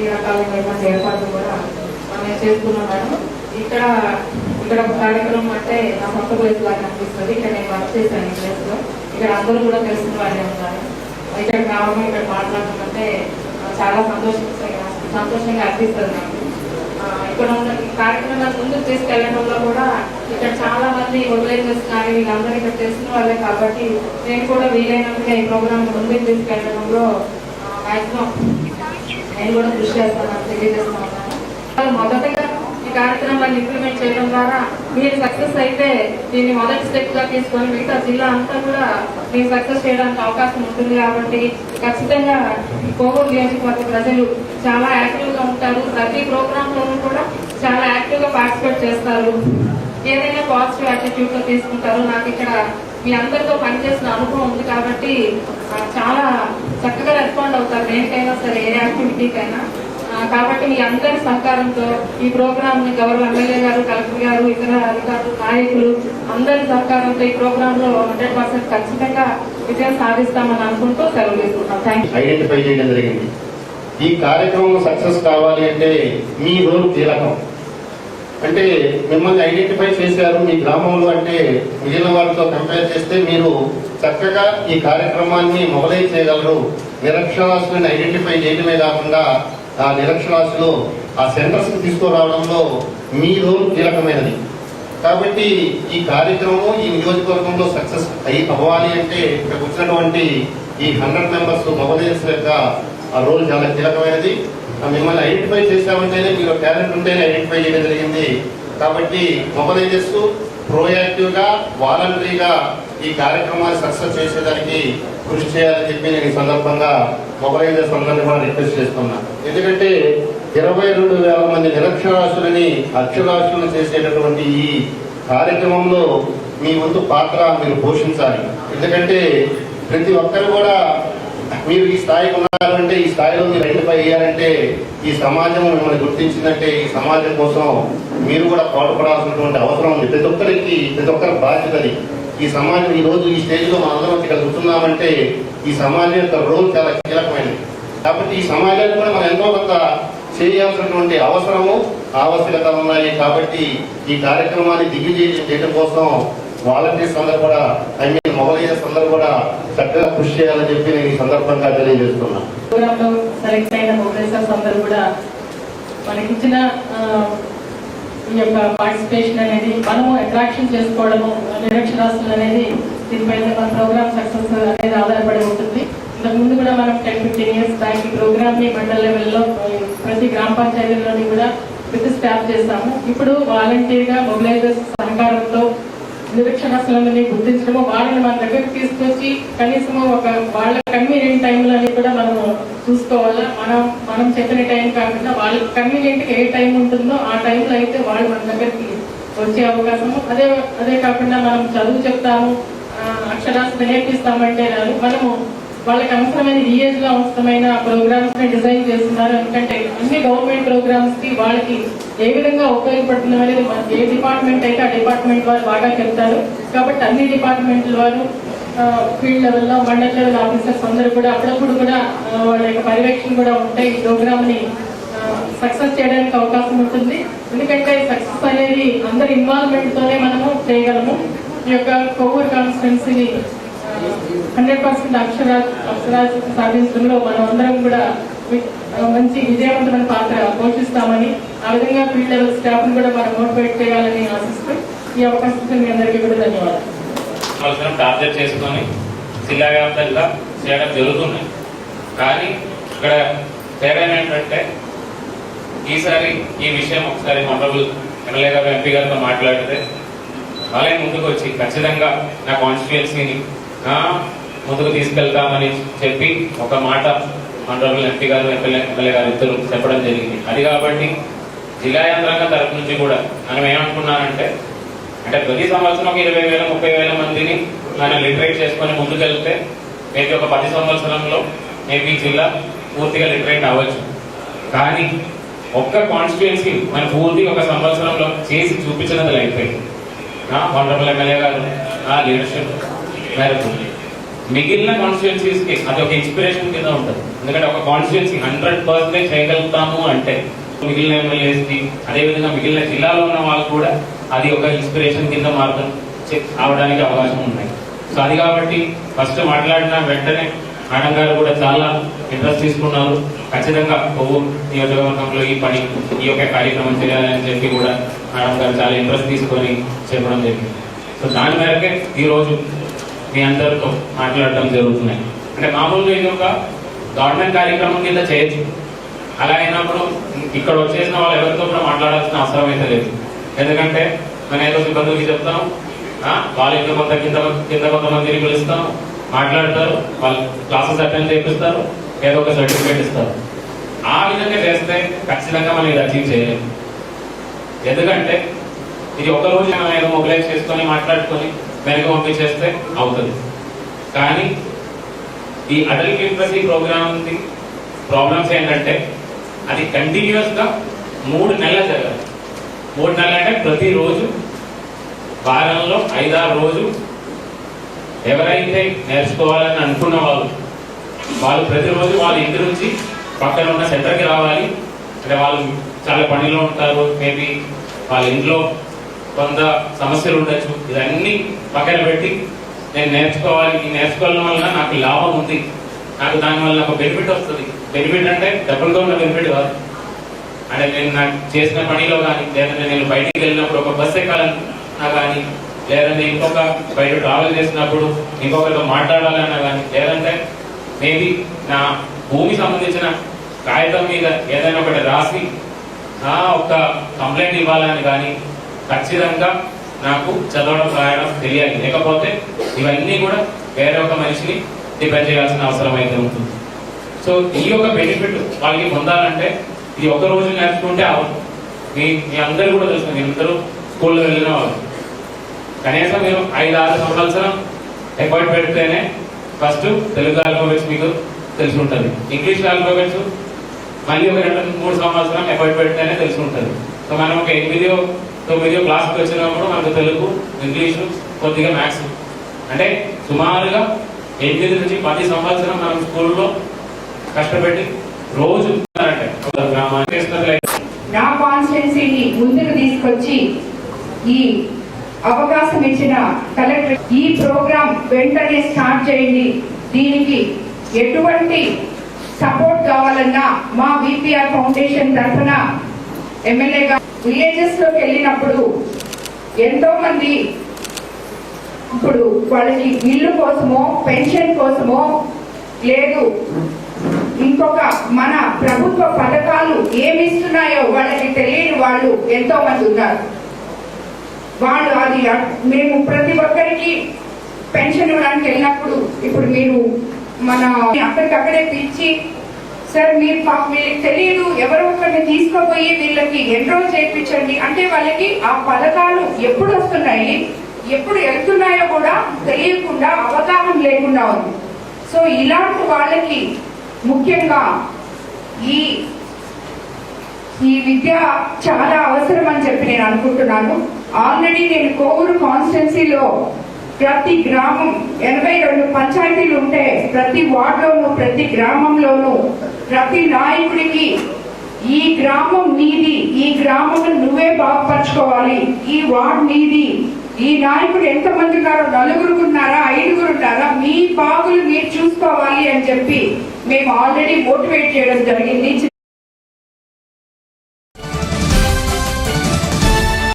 అన్ని రకాలైనటువంటి ఏర్పాట్లు కూడా మనం చేసుకున్నాం మేడం ఇక్కడ ఇక్కడ కార్యక్రమం అంటే నా సొంత ప్లేస్ లాగా అనిపిస్తుంది ఇక్కడ నేను వర్క్ చేశాను ఈ ప్లేస్లో ఇక్కడ అందరూ కూడా తెలిసిన వాళ్ళే ఉన్నారు ఇక్కడ రావడం ఇక్కడ మాట్లాడడం చాలా సంతోషంగా సంతోషంగా అనిపిస్తుంది నాకు ఇక్కడ ఉన్న కార్యక్రమాన్ని ముందుకు తీసుకెళ్ళడంలో కూడా ఇక్కడ చాలా మంది మొబిలైజర్స్ కానీ వీళ్ళందరూ ఇక్కడ తెలిసిన వాళ్ళే కాబట్టి నేను కూడా వీలైనంతగా ఈ ప్రోగ్రామ్ ముందుకు తీసుకెళ్ళడంలో మాక్సిమం నేను కూడా కృషి చేస్తానని తెలియజేస్తా ఉన్నాను మొదటగా ఈ కార్యక్రమాన్ని ఇంప్లిమెంట్ చేయడం ద్వారా మీరు సక్సెస్ అయితే దీన్ని మొదటి స్టెప్గా తీసుకొని మిగతా జిల్లా అంతా కూడా మీరు సక్సెస్ చేయడానికి అవకాశం ఉంటుంది కాబట్టి ఖచ్చితంగా ఈ కోవూరు నియోజకవర్గ ప్రజలు చాలా యాక్టివ్గా ఉంటారు. ప్రతి ప్రోగ్రామ్ లోనూ కూడా చాలా యాక్టివ్గా పార్టిసిపేట్ చేస్తారు. ఏదైనా పాజిటివ్ యాటిట్యూడ్తో తీసుకుంటారు. నాకు ఇక్కడ మీ అందరితో పనిచేసిన అనుభవం ఉంది కాబట్టి చాలా చక్కగా రెస్పాండ్ అవుతారు. దేనికైనా సరే ఏ యాక్టివిటీకైనా కాబట్టి మీ అందరి సహకారంతో ఈ ప్రోగ్రామ్ని గౌరవ ఎమ్మెల్యే గారు కలెక్టర్ గారు ఇతర అధికారులు నాయకులు అందరి సహకారంతో ఈ ప్రోగ్రామ్లో హండ్రెడ్ పర్సెంట్ ఖచ్చితంగా విజయం సాధిస్తామని అనుకుంటూ సెలవు తీసుకుంటాం. థ్యాంక్ యూ ఐడెంటిఫై చేయడం జరిగింది. ఈ కార్యక్రమం సక్సెస్ కావాలి అంటే మీ రోల్ కీలకం. అంటే మిమ్మల్ని ఐడెంటిఫై చేశారు మీ గ్రామంలో అంటే మిగిలిన వారితో కంపేర్ చేస్తే మీరు చక్కగా ఈ కార్యక్రమాన్ని మొదలై చేయగలరు. నిరక్షరాస్తులను ఐడెంటిఫై చేయడమే కాకుండా ఆ నిరక్షరాస్తులు ఆ సెంటర్స్కి తీసుకురావడంలో మీ రోల్ కీలకమైనది. కాబట్టి ఈ కార్యక్రమం ఈ నియోజకవర్గంలో సక్సెస్ అయ్యి అవ్వాలి అంటే ఇక్కడ వచ్చినటువంటి ఈ హండ్రెడ్ మెంబర్స్ మొబైల్స్ యొక్క ఆ రోల్ చాలా కీలకమైనది. మిమ్మల్ని ఐడెంటిఫై చేశామంటేనే మీరు టాలెంట్ ఉంటేనే ఐడెంటిఫై చేయడం జరిగింది. కాబట్టి మొబైలైజర్స్ ప్రోయాక్టివ్గా వాలంటరీగా ఈ కార్యక్రమాన్ని సక్సెస్ చేసేదానికి కృషి చేయాలని చెప్పి నేను ఈ సందర్భంగా మొబైలైజర్స్ అందరినీ కూడా రిక్వెస్ట్ చేస్తున్నా. ఎందుకంటే ఇరవై రెండు వేల మంది నిరక్షరాస్యులని అక్షరాస్యులను చేసేటటువంటి ఈ కార్యక్రమంలో మీ వంతు పాత్ర మీరు పోషించాలి. ఎందుకంటే ప్రతి ఒక్కరు కూడా మీరు ఈ స్థాయికి ఉన్నారంటే ఈ స్థాయిలో మీరు ఐడెంటిఫై అయ్యారంటే ఈ సమాజం మిమ్మల్ని గుర్తించిందంటే ఈ సమాజం కోసం మీరు కూడా పాటుపడాల్సినటువంటి అవసరం ఉంది. ప్రతి ఒక్కరికి ప్రతి ఒక్కరి బాధ్యత అది. ఈ సమాజం ఈ రోజు ఈ స్టేజ్లో మనందరం మనం అందరం ఇక్కడ కూర్చున్నామంటే ఈ సమాజం యొక్క రోల్ చాలా కీలకమైనది. కాబట్టి ఈ సమాజానికి కూడా మనం ఎంతో కొంత చేయాల్సినటువంటి అవసరము ఆవశ్యకత ఉన్నాయి. కాబట్టి ఈ కార్యక్రమాన్ని దిగ్విజయం చేయడం కోసం వాలంటీర్స్ అందరూ కూడా ఐ కూడా చక్కగా కృషి చేయాలని చెప్పి నేను ఈ సందర్భంగా తెలియజేస్తున్నా. ప్రోగ్రామ్లో సెలెక్ట్ అయిన ప్రొఫెసర్స్ అందరూ కూడా మనకిచ్చిన ఇచ్చిన ఈ యొక్క పార్టిసిపేషన్ అనేది మనము అట్రాక్షన్ చేసుకోవడము నిరక్షరాస్యులు అనేది దీనిపైన మన ప్రోగ్రామ్ సక్సెస్ అనేది ఆధారపడి ఉంటుంది. ఇంతకు ముందు కూడా మనం టెన్ ఫిఫ్టీన్ ఇయర్స్ బ్యాక్ ఈ ప్రోగ్రామ్ని మండల లెవెల్లో ప్రతి గ్రామ పంచాయతీలోని కూడా విత్ స్టాప్ చేస్తాము ఇప్పుడు వాలంటీర్గా మొబిలైజర్స్ సహకారంతో నిరక్షరాస్యులని గుర్తించడము వాళ్ళని మన దగ్గరికి తీసుకొచ్చి కనీసం ఒక వాళ్ళ కన్వీనియంట్ టైంలని కూడా మనం చూసుకోవాలా? మనం మనం చెప్పిన టైం కాకుండా వాళ్ళకి కన్వీనియంట్గా ఏ టైం ఉంటుందో ఆ టైంలో అయితే వాళ్ళు మన దగ్గరికి వచ్చే అవకాశము. అదే అదే కాకుండా మనం చదువు చెప్తాము ఆ, నేర్పిస్తామంటే రాదు. మనము వాళ్ళకి అవసరమైన ఈ ఏజ్లో అవసరమైన ప్రోగ్రామ్స్ని డిజైన్ చేస్తున్నారు. ఎందుకంటే అన్ని గవర్నమెంట్ ప్రోగ్రామ్స్కి వాళ్ళకి ఏ విధంగా ఉపయోగపడుతుంది అనేది ఏ డిపార్ట్మెంట్ అయితే ఆ డిపార్ట్మెంట్ వారు బాగా చెప్తారు. కాబట్టి అన్ని డిపార్ట్మెంట్ల వారు ఫీల్డ్ లెవెల్లో మండల్ లెవెల్ ఆఫీసర్స్ అందరూ కూడా అప్పుడప్పుడు కూడా వాళ్ళ యొక్క పర్యవేక్షణ కూడా ఉంటే ఈ ప్రోగ్రామ్ని సక్సెస్ చేయడానికి అవకాశం ఉంటుంది. ఎందుకంటే సక్సెస్ అనేది అందరి ఇన్వాల్వ్మెంట్ తోనే మనము చేయగలము. ఈ యొక్క కోవూర్ కాన్స్టిట్యున్సీని హండ్రెడ్ పర్సెంట్ అక్షరా అక్షరాస్యత సాధించడంలో మనం అందరం కూడా మంచి విజయవంతమైన పాత్ర పోషిస్తామని ఆ విధంగా ఫీల్డ్ లెవెల్ స్టాఫ్ కూడా మనం మోటివేట్ చేయాలని ఆశిస్తూ ఈ అవకాశం మీ అందరికీ కూడా ధన్యవాదాలు. అవసరం టార్గెట్ చేసుకొని జిల్లా వ్యాప్తంగా చేయడం జరుగుతున్నాయి కానీ ఇక్కడ తేడా ఏంటంటే ఈసారి ఈ విషయం ఒకసారి మనరబుల్ ఎమ్మెల్యే గారు ఎంపీ గారితో మాట్లాడితే అలాగే ముందుకు వచ్చి ఖచ్చితంగా నా కాన్స్టిట్యుయెన్సీని ముందుకు తీసుకెళ్తామని చెప్పి ఒక మాట ఆనరబుల్ ఎంపీ గారు ఎమ్మెల్యే ఎమ్మెల్యే గారు ఇద్దరు చెప్పడం జరిగింది. అది కాబట్టి జిల్లా యంత్రాంగం తరపు నుంచి కూడా మనం ఏమనుకున్నానంటే అంటే ప్రతి సంవత్సరం ఒక ఇరవై వేల ముప్పై వేల మందిని మనం లిటరేట్ చేసుకొని ముందుకెళ్తే మేబీ ఒక పది సంవత్సరంలో మేబీ జిల్లా పూర్తిగా లిటరేట్ అవ్వచ్చు. కానీ ఒక్క కాన్స్టిట్యుయెన్సీ మన పూర్తి ఒక సంవత్సరంలో చేసి చూపించినది లైఫ్ ఆనరబుల్ ఎమ్మెల్యే గారు ఆ లీడర్షిప్ మేరకు మిగిలిన కాన్స్టిట్యున్సీస్కి అది ఒక ఇన్స్పిరేషన్ కింద ఉంటుంది. ఎందుకంటే ఒక కాన్స్టిట్యున్సీ హండ్రెడ్ పర్సెంట్ చేయగలుగుతాము అంటే మిగిలిన ఎమ్మెల్యేస్కి అదేవిధంగా మిగిలిన జిల్లాలో ఉన్న వాళ్ళు కూడా అది ఒక ఇన్స్పిరేషన్ కింద మార్గం అవడానికి అవకాశం ఉన్నాయి సో అది కాబట్టి ఫస్ట్ మాట్లాడిన వెంటనే మేడం గారు కూడా చాలా ఇంట్రెస్ట్ తీసుకున్నారు. ఖచ్చితంగా కొవ్వు నియోజకవర్గంలో ఈ పని ఈ యొక్క కార్యక్రమం చేయాలని చెప్పి కూడా మేడం గారు చాలా ఇంట్రెస్ట్ తీసుకొని చెప్పడం జరిగింది. సో దాని మేరకే ఈ రోజు మీ అందరితో మాట్లాడటం జరుగుతున్నాయి అంటే మామూలుగా ఇది ఒక గవర్నమెంట్ కార్యక్రమం కింద చేయొచ్చు. అలా అయినప్పుడు ఇక్కడ వచ్చేసిన వాళ్ళు ఎవరితో కూడా మాట్లాడాల్సిన అవసరం అయితే లేదు. ఎందుకంటే మనం ఏదో సిబ్బందికి చెప్తాం ఆ, కొంత కింద కింద కొంతమందిని పిలుస్తాం మాట్లాడతారు. వాళ్ళు క్లాసెస్ అటెండ్ చేపిస్తారు. ఏదో ఒక సర్టిఫికేట్ ఇస్తారు. ఆ విధంగా చేస్తే ఖచ్చితంగా మనం ఇది అచీవ్ చేయలేము ఎందుకంటే ఇది ఒక రోజు మనం ఏదో మొబిలైజ్ చేసుకొని మాట్లాడుకొని వెనక పంపించేస్తే అవుతుంది. కానీ ఈ అడల్ట్ లిటరసీ ప్రోగ్రామ్ ప్రాబ్లమ్స్ ఏంటంటే అది కంటిన్యూస్గా మూడు నెలలు జరగాలి. మూడు నెలలు అంటే ప్రతిరోజు వారంలో ఐదారు రోజు ఎవరైతే నేర్చుకోవాలని అనుకున్న వాళ్ళు వాళ్ళు ప్రతిరోజు వాళ్ళ ఇంటి నుంచి పక్కన ఉన్న సెంటర్కి రావాలి. అంటే వాళ్ళు చాలా పనిలో ఉంటారు మేబీ వాళ్ళ ఇంట్లో కొంత సమస్యలు ఉండొచ్చు ఇవన్నీ పక్కన పెట్టి నేను నేర్చుకోవాలి. ఈ నేర్చుకోవడం వల్ల నాకు లాభం ఉంది. నాకు దానివల్ల ఒక బెనిఫిట్ వస్తుంది. బెనిఫిట్ అంటే డబ్బులతో ఉన్న బెనిఫిట్ కాదు. అంటే నేను నాకు చేసిన పనిలో కానీ లేదంటే నేను బయటికి వెళ్ళినప్పుడు ఒక బస్ ఎక్కాలన్నా కానీ లేదంటే ఇంకొక బయట ట్రావెల్ చేసినప్పుడు ఇంకొకరితో మాట్లాడాలన్నా కానీ లేదంటే మేబీ నా భూమి సంబంధించిన కాగితం మీద ఏదైనా ఒకటి రాసి నా ఒక కంప్లైంట్ ఇవ్వాలని కానీ ఖచ్చితంగా నాకు చదవడం రాయడం తెలియాలి. లేకపోతే ఇవన్నీ కూడా వేరే ఒక మనిషిని డిపెండ్ చేయాల్సిన అవసరం అయితే ఉంటుంది. సో ఈ యొక్క బెనిఫిట్ వాళ్ళకి పొందాలంటే ఇది ఒక రోజు నేర్చుకుంటే అవ్వదు మీ మీ అందరూ కూడా తెలుసు మీ అందరూ స్కూల్లో వెళ్ళిన వాళ్ళు. కనీసం మీరు ఐదు ఆరు సంవత్సరం ఎఫర్ట్ పెడితేనే ఫస్ట్ తెలుగు ఆల్ఫాబెట్స్ మీకు తెలిసి ఉంటుంది ఇంగ్లీష్ ఆల్ఫాబెట్స్ మళ్ళీ ఒక రెండు మూడు సంవత్సరం ఎఫర్ట్ పెడితేనే తెలిసి ఉంటుంది సో మనం ఒక ఎనిమిదో తొమ్మిదో క్లాస్కి వచ్చినప్పుడు మనకు తెలుగు ఇంగ్లీషు కొద్దిగా మ్యాథ్స్ అంటే సుమారుగా ఎనిమిది నుంచి పది సంవత్సరం మనం స్కూల్లో కష్టపెట్టి రోజు నా కాన్స్టిట్యున్సీని ముందుకు తీసుకొచ్చి ఈ అవకాశం ఇచ్చిన కలెక్టర్ ఈ ప్రోగ్రాం వెంటనే స్టార్ట్ చేయండి. దీనికి ఎటువంటి సపోర్ట్ కావాలన్నా మా విపిఆర్ ఫౌండేషన్ తరఫున ఎమ్మెల్యేగా విలేజెస్లోకి వెళ్ళినప్పుడు ఎంతో మంది ఇప్పుడు వాళ్ళకి ఇల్లు కోసమో పెన్షన్ కోసమో లేదు. ఇంకొక మన ప్రభుత్వ పథకాలు ఏమి ఇస్తున్నాయో వాళ్ళకి తెలియని వాళ్ళు ఎంతో మంది ఉన్నారు. వాళ్ళు అది మేము ప్రతి ఒక్కరికి పెన్షన్ ఇవ్వడానికి వెళ్ళినప్పుడు ఇప్పుడు మీరు మన అక్కడికక్కడే పిలిచి సార్ మీరు మీకు తెలియదు ఎవరో ఒకరిని తీసుకుపోయి వీళ్ళకి ఎన్రోల్ చేయించండి. అంటే వాళ్ళకి ఆ పథకాలు ఎప్పుడు వస్తున్నాయి? ఎప్పుడు వెళ్తున్నాయో కూడా తెలియకుండా అవగాహన లేకుండా ఉంది. సో ఇలాంటి వాళ్ళకి ముఖ్యంగా ఈ ఈ విద్య చాలా అవసరం అని చెప్పి నేను అనుకుంటున్నాను. ఆల్రెడీ నేను కోవూరు కాన్స్టిట్యున్సీలో ప్రతి గ్రామం ఎనభై రెండు పంచాయతీలు ఉంటే ప్రతి వార్డులోనూ ప్రతి గ్రామంలోనూ ప్రతి నాయకుడికి ఈ గ్రామం నీది ఈ గ్రామం నువ్వే బాగుపరచుకోవాలి. ఈ వార్డు నీది. ఈ నాయకుడు ఎంతమంది ఉన్నారు నలుగురు ఉన్నారా ఐదుగురు ఉన్నారా మీ బాగులు మీరు చూసుకోవాలి అని చెప్పి మేము ఆల్రెడీ మోటివేట్ చేయడం జరిగింది.